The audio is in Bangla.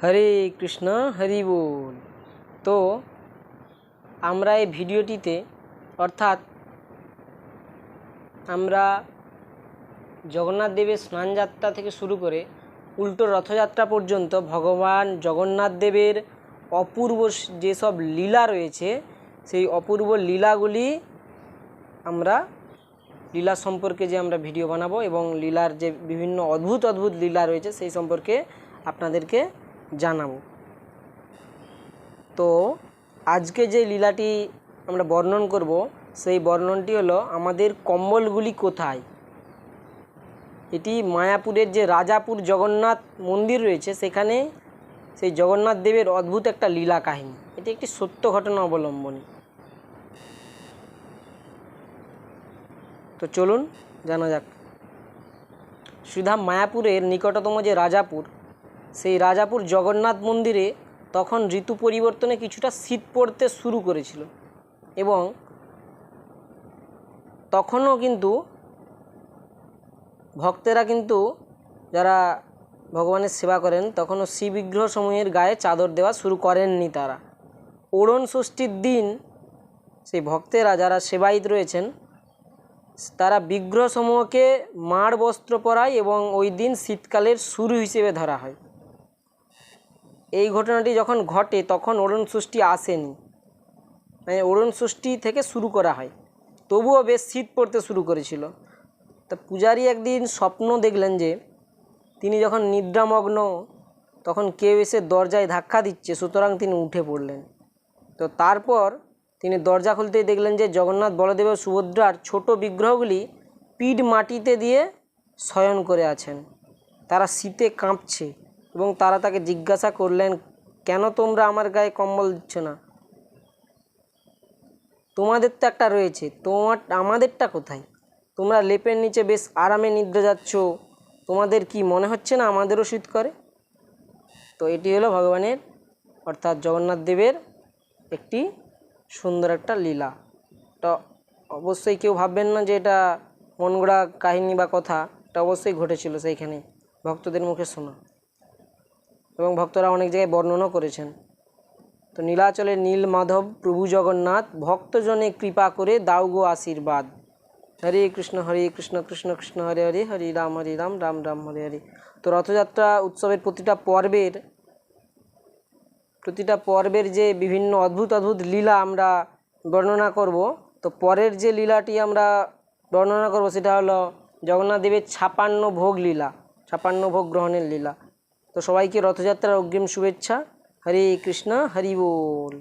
হরে কৃষ্ণ, হরি বল। তো, আমরা এই ভিডিওটিতে, অর্থাৎ আমরা জগন্নাথ দেবের স্নানযাত্রা থেকে শুরু করে উল্টো রথযাত্রা পর্যন্ত ভগবান জগন্নাথ দেবের অপূর্ব যেসব লীলা রয়েছে, সেই অপূর্ব লীলাগুলি আমরা, লীলা সম্পর্কে যে আমরা ভিডিও বানাবো এবং লীলার যে বিভিন্ন অদ্ভুত অদ্ভুত লীলা রয়েছে সেই সম্পর্কে আপনাদেরকে জানাব। তো আজকে যে লীলাটি আমরা বর্ণন করব, সেই বর্ণনটি হলো, আমাদের কম্বলগুলি কোথায়? এটি মায়াপুরের যে রাজাপুর জগন্নাথ মন্দির রয়েছে, সেখানে সেই জগন্নাথ দেবের অদ্ভুত একটা লীলা কাহিনী। এটি একটি সত্য ঘটনা অবলম্বনী। তো চলুন, জানা যাক। সুধা মায়াপুরের নিকটতম যে রাজাপুর সেই রাজাপুর জগন্নাথ মন্দিরে তখন ঋতু পরিবর্তনে কিছুটা শীত পড়তে শুরু করেছিল এবং তখনও কিন্তু ভক্তেরা কিন্তু যারা ভগবানের সেবা করেন, তখনও শ্রী বিগ্রহ সমূহের গায়ে চাদর দেওয়া শুরু করেননি তারা। ওড়ন ষষ্ঠীর দিন সেই ভক্তেরা যারা সেবায়িত রয়েছেন, তারা বিগ্রহ সমূহকে মাড় বস্ত্র পরায় এবং ওই দিন শীতকালের শুরু হিসেবে ধরা হয়। এই ঘটনাটি যখন ঘটে, তখন অরুণ ষষ্ঠী আসেনি। মানে অরুণ ষষ্ঠী থেকে শুরু করা হয়। তবুও বেশ শীত পড়তে শুরু করেছিল। তা পূজারী একদিন স্বপ্ন দেখলেন যে, তিনি যখন নিদ্রামগ্ন, তখন কেউ এসে দরজায় ধাক্কা দিচ্ছে, সুতরাং তিনি উঠে পড়লেন। তো তারপর তিনি দরজা খুলতেই দেখলেন যে, জগন্নাথ বলদেব সুভদ্রার ছোট বিগ্রহগুলি পিঠ মাটিতে দিয়ে শয়ন করে আছেন। তারা শীতে কাঁপছে। এবং তারা তাকে জিজ্ঞাসা করলেন, কেন তোমরা আমার গায়ে কম্বল দিচ্ছ না? তোমাদের তো একটা রয়েছে, তোমার, আমাদেরটা কোথায়? তোমরা লেপের নিচে বেশ আরামে নিদ্রা যাচ্ছ, তোমাদের কি মনে হচ্ছে না আমাদেরও শীত করে? তো এটি হলো ভগবানের, অর্থাৎ জগন্নাথ দেবের একটি সুন্দর একটা লীলা। তো অবশ্যই কেউ ভাববেন না যে এটা মনগড়া কাহিনী বা কথা, এটা অবশ্যই ঘটেছিল সেইখানে। ভক্তদের মুখে শোনা। এবং ভক্তরা অনেক জায়গায় বর্ণনাও করেছেন। তো নীলাচলের নীল মাধব প্রভু জগন্নাথ, ভক্তজনে কৃপা করে দাও গো আশীর্বাদ। হরে কৃষ্ণ হরে কৃষ্ণ কৃষ্ণ কৃষ্ণ, হরে হরে হরে রাম হরে রাম রাম রাম, হরে হরে। তো রথযাত্রা উৎসবের প্রতিটা পর্বের প্রতিটা পর্বের যে বিভিন্ন অদ্ভুত অদ্ভুত লীলা আমরা বর্ণনা করব, তো পরের যে লীলাটি আমরা বর্ণনা করব সেটা হলো জগন্নাথ দেবের ছাপান্ন ভোগ লীলা, ছাপান্ন ভোগ গ্রহণের লীলা। তো সবাইকে রথযাত্রার অগ্রিম শুভেচ্ছা। হরে কৃষ্ণ হরি বল।